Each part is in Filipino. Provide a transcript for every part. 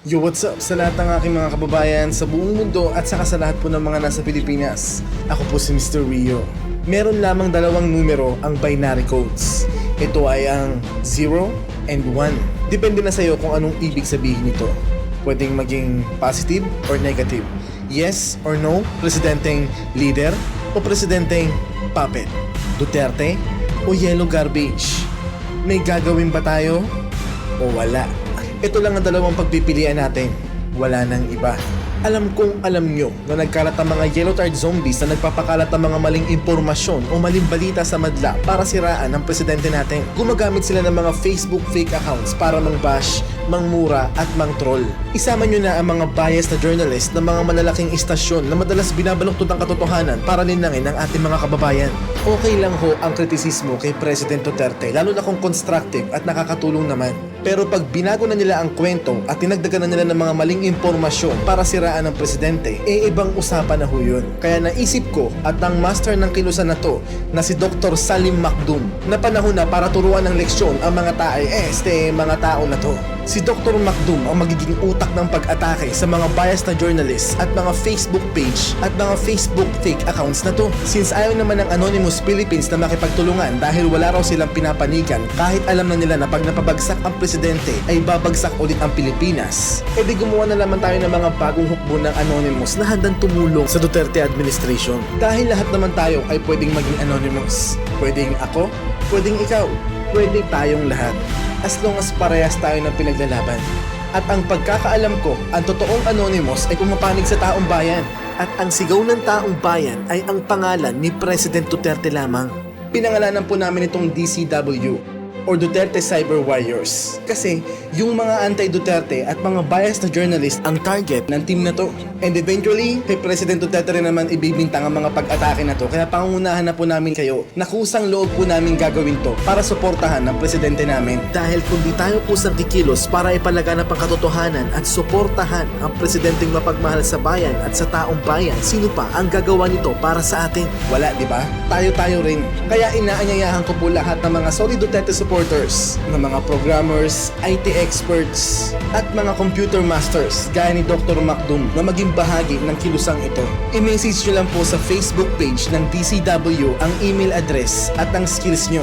Yo, what's up sa lahat ng aking mga kababayan sa buong mundo at saka sa lahat po ng mga nasa Pilipinas. Ako po si Mr. Rio. Meron lamang dalawang numero ang binary codes. Ito ay ang 0 and 1. Depende na sa'yo kung anong ibig sabihin nito. Pwedeng maging positive or negative. Yes or no, presidenteng leader o presidenteng puppet. Duterte o yellow garbage. May gagawin ba tayo o wala? Ito lang ang dalawang pagpipilian natin. Wala nang iba. Alam kong alam nyo na nagkalat ang mga yellow tard zombies na nagpapakalat ng mga maling impormasyon o maling balita sa madla para siraan ang presidente natin. Gumagamit sila ng mga Facebook fake accounts para mang-bash, mangmura at mang-troll. Isama nyo na ang mga biased na journalist ng mga malalaking istasyon na madalas binabaluktot ang katotohanan para linangin ang ating mga kababayan. Okay lang ho ang kritisismo kay President Duterte lalo na kung constructive at nakakatulong naman. Pero pag binago na nila ang kwento at tinagdagan na nila ng mga maling impormasyon para siraan ang presidente, eh ibang usapan na ho yun. Kaya naisip ko at ang master ng kilusan na to na si Dr. Salim Makdum na panahon na para turuan ng leksyon ang mga tae eh este mga tao na to. Si Dr. Makdum ang magiging utak ng pag-atake sa mga biased na journalists at mga Facebook page at mga Facebook fake accounts na to. Since ayaw naman ng Anonymous Philippines na makipagtulungan dahil wala raw silang pinapanigan kahit alam na nila na pag napabagsak ang presidente ay babagsak ulit ang Pilipinas. E di gumawa na naman tayo ng mga bagong hukbo ng Anonymous na handang tumulong sa Duterte administration. Dahil lahat naman tayo ay pwedeng maging Anonymous. Pwedeng ako, pwedeng ikaw, pwedeng tayong lahat as long as parehas tayo ng pinaglalaban. At ang pagkakaalam ko, ang totoong anonymous ay pumapanig sa taong bayan. At ang sigaw ng taong bayan ay ang pangalan ni President Duterte lamang. Pinangalanan po namin itong DCW or Duterte Cyber Warriors. Kasi yung mga anti-Duterte at mga biased na journalist ang target ng team na to. And eventually, kay President Duterte rin naman ibibintang ang mga pag-atake na to. Kaya pangungunahan na po namin kayo na kusang loob po namin gagawin to para suportahan ng presidente namin. Dahil kung di tayo kusang kikilos para ipalaganap ang katotohanan at suportahan ang presidenteng mapagmahal sa bayan at sa taong bayan, sino pa ang gagawa nito para sa atin? Wala, di ba? Tayo-tayo rin. Kaya inaanyayahan ko po lahat ng mga solid Duterte supporters, ng mga programmers, IT experts, at mga computer masters gaya ni Dr. Makdum na maging bahagi ng kilusang ito. I-message nyo lang po sa Facebook page ng DCW ang email address at ang skills nyo.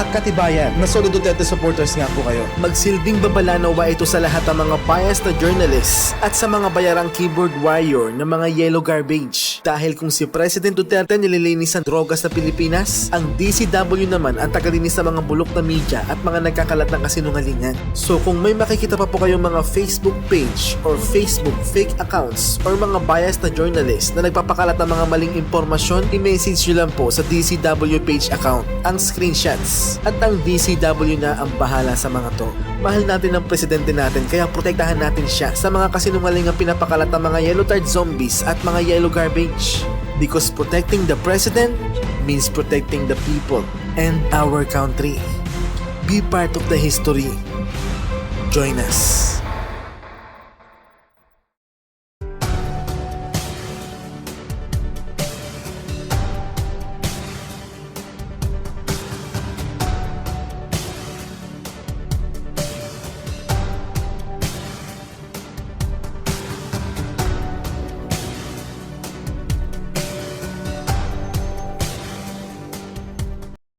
At katibayan na solid Duterte supporters nga po kayo. Magsilbing babala nawa ito sa lahat ng mga biased na journalists at sa mga bayarang keyboard warrior ng mga yellow garbage. Dahil kung si President Duterte nililinis ang drogas sa Pilipinas, ang DCW naman ang tagalinis sa mga bulok na media at mga nagkakalat ng kasinungalingan. So kung may makikita pa po kayong mga Facebook page or Facebook fake accounts or mga biased na journalist na nagpapakalat ng mga maling impormasyon, i-message nyo lang po sa DCW page account ang screenshots at ang DCW na ang bahala sa mga to. Mahal natin ang presidente natin kaya protektahan natin siya sa mga kasinungalingang pinapakalat ng mga yellow tard zombies at mga yellow garbage. Because protecting the president means protecting the people and our country. Be part of the history. Join us.